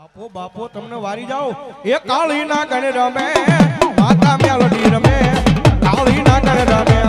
બાપો બાપો, તમને વારી જાઓ એ કાળી ના ગણે રમે, માતા મેલડી રમે કાળી ના ગણે રમે.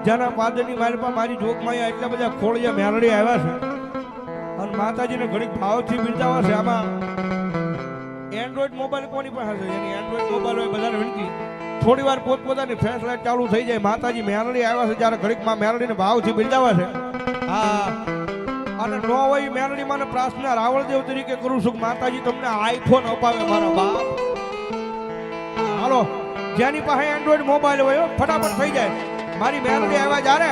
દાઢિયાના પાદરની મારી પાસે મારી જોગમાં એટલા બધા ખોળિયા મેરડી આવ્યા છે. અને માતાજીને ઘણી ભાવથી બિરદાવા છે આમાં. એન્ડ્રોઈડ મોબાઈલ કોની પાસે છે? એની એન્ડ્રોઈડ મોબાઈલ હોય બધાને વિનંતી. થોડી વાર પોતપોતાની ફ્લેશ લાઈટ ચાલુ થઈ જાય, માતાજી મેરડી આવ્યા છે જ્યારે ઘડીકમાં માં મેલડીને ભાવથી બિરદાવા છે. હા. અને નો હોય મેરડી માને પ્રાર્થના રાવળદેવ તરીકે કરું છું માતાજી તમને આઈફોન અપાવે મારા બાપ. હાલો. જેની પાસે એન્ડ્રોઈડ મોબાઈલ હોય ફટાફટ થઈ જાય. મારી મેલડી આવ્યા જાણે.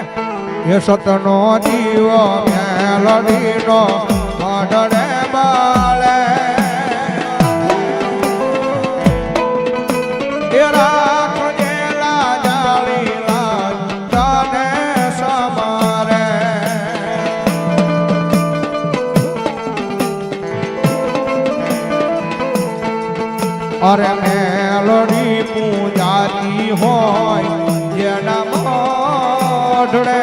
એ સતનો જીવો મેલડીનો મઢડે બાળે. અરે મેલડી પૂજાતી હોય મોઢડે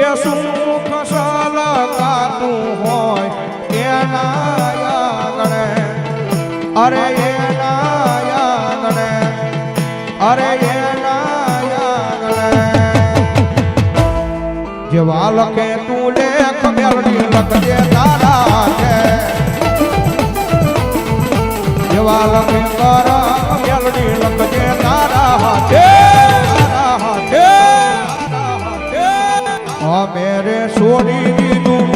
એ સુખ સલકાતું હોય એના અરે એના આંગણે અરે એના આંગણે જેવા લખે તું લેખ મેળડી લખજે તારા છે જેવા લખે કર મેળડી લખજે છોડી દીધું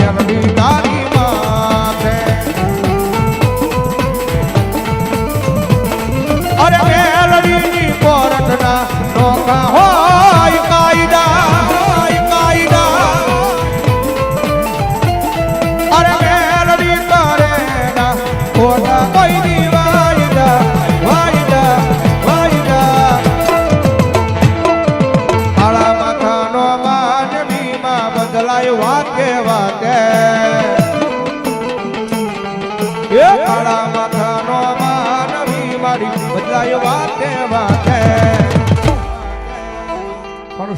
તારી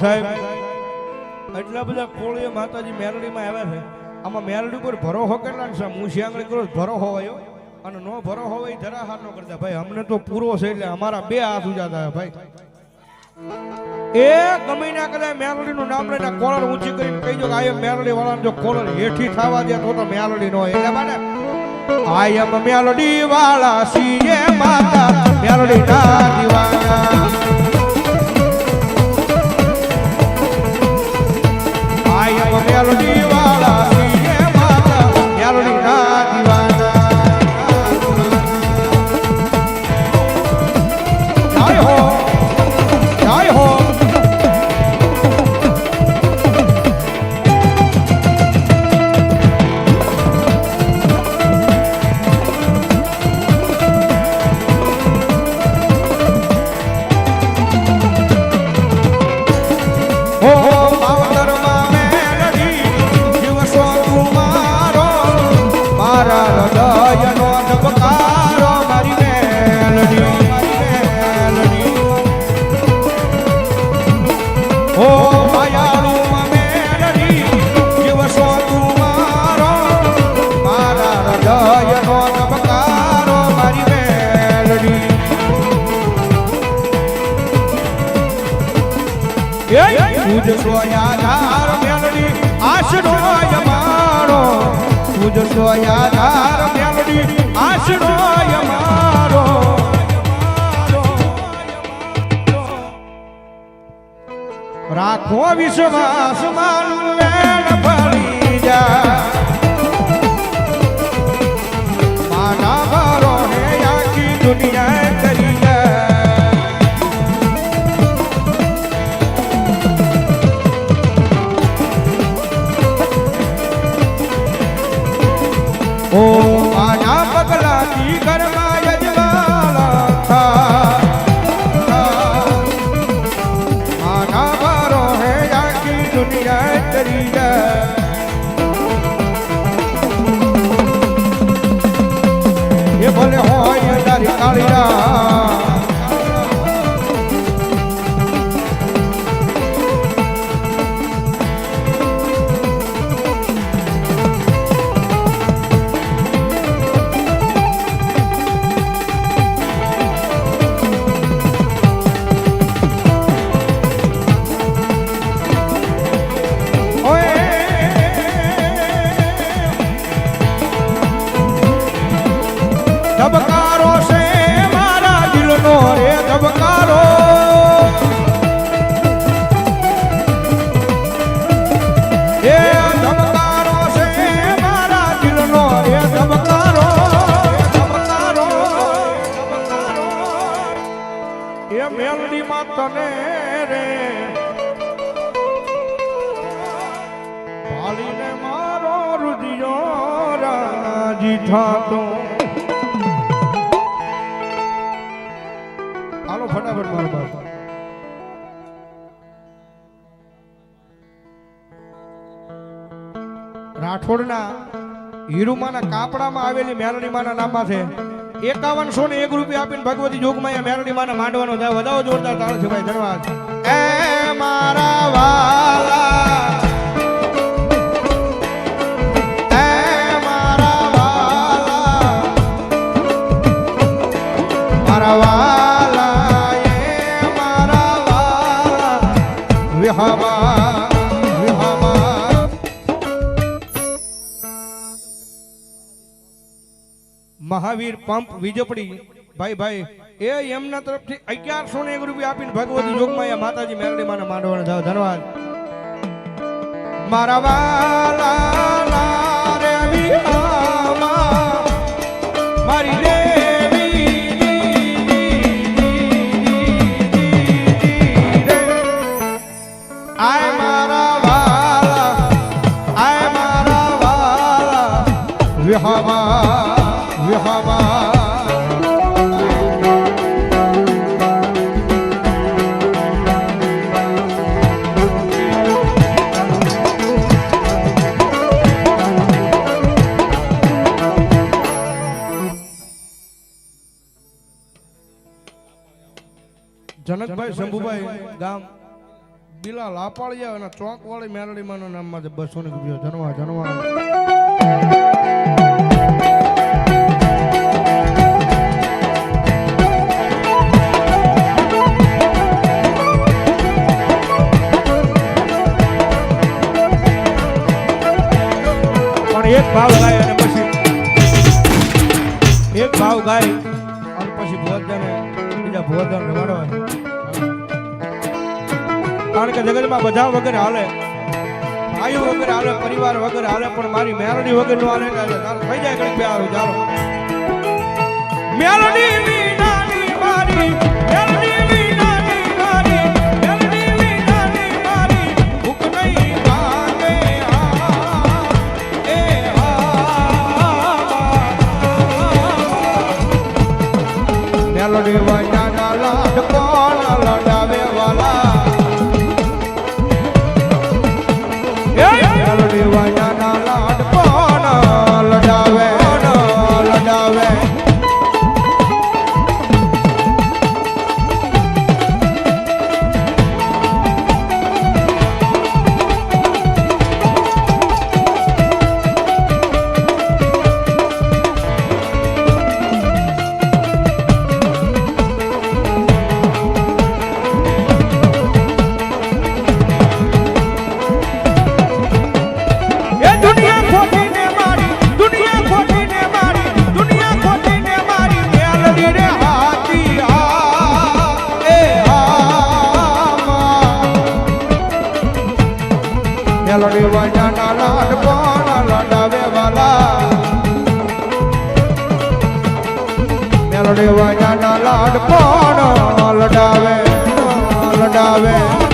સાહેબ, એટલા બધા કોળીએ માતાજી મેરડીમાં આવ્યા છે. આમાં મેલડી પર ભરોહો કેટલા છે? હું શિયાંગળી કરો? ભરો હોવાયો અને નો ભરો હોય જરા હાર નો કરતા ભાઈ, અમને તો પૂરો છે એટલે અમારા બે હાથ ઉજા થાય, ભાઈ. એ ગમે ના કદાચ મેલડી નું નામ લઈને કોલર ઊંચી કરીને કહી દો કે આ મેલડી વાળાને જો કોલર હેઠી થવા દે તો તો મેલડી નો એટલે માટે આયમ મેલડી વાળા સીએ દયનો ધબકારો મારી મેલડી પૂજ સોયા ધાર મેળવી આશરો મારો. પૂજશો યાધાર મેલડી. આશરો અમારો રાખો વિશ્વાસ માનું મેલડીમાં તને રે. ભાલીને મારો રુદિયો રાજી થાતો. હાલો, ફટાફટ મારો બાપા રાઠોડના હીરુમાના કાપડામાં આવેલી મેલણીમાના નામમાં છે. એકાવનસો ને એક રૂપિયા આપીને ભગવતી જોગમાં મેલડીમાના માંડવાનો થાય વધાવો જોરદાર તાળ છે ભાઈ, ધન્યવાદ. એ મારા વાલા, એ મહાવીર પંપ વીજપડી. ભાઈ ભાઈ, એ એમના તરફથી અગિયારસો ને એક રૂપિયા આપીને ભગવતી જોગમાં માતાજી મેરડી માને માંડવાના ધન્યવાદ. મારા વાલા વિહામા જનકભાઈ શંભુભાઈ ગામ બિલા લાપાળિયા અને ચોક વાળી મેરડીમાં નામમાં બસો ને રૂપિયા જનવા જનવા. એક ભાવ ગાય અને પછી એક ભાવ ગાય અને પછી ભોજન બીજા ભોજન રમાડવા કારણ કે જગતમાં બધા વગર હાલે. ભાઈઓ વગર હાલે, પરિવાર વગર હાલે, પણ મારી મેલડી વગર નો હાલે થઈ જાય કઈ બે આવે, ચાલો. મેલડી Yeah. લાલડી વાજાના લાડ પણ લડાવે વાલા? મેલડી વાજાના લાડ પણ લડાવે? લડાવે.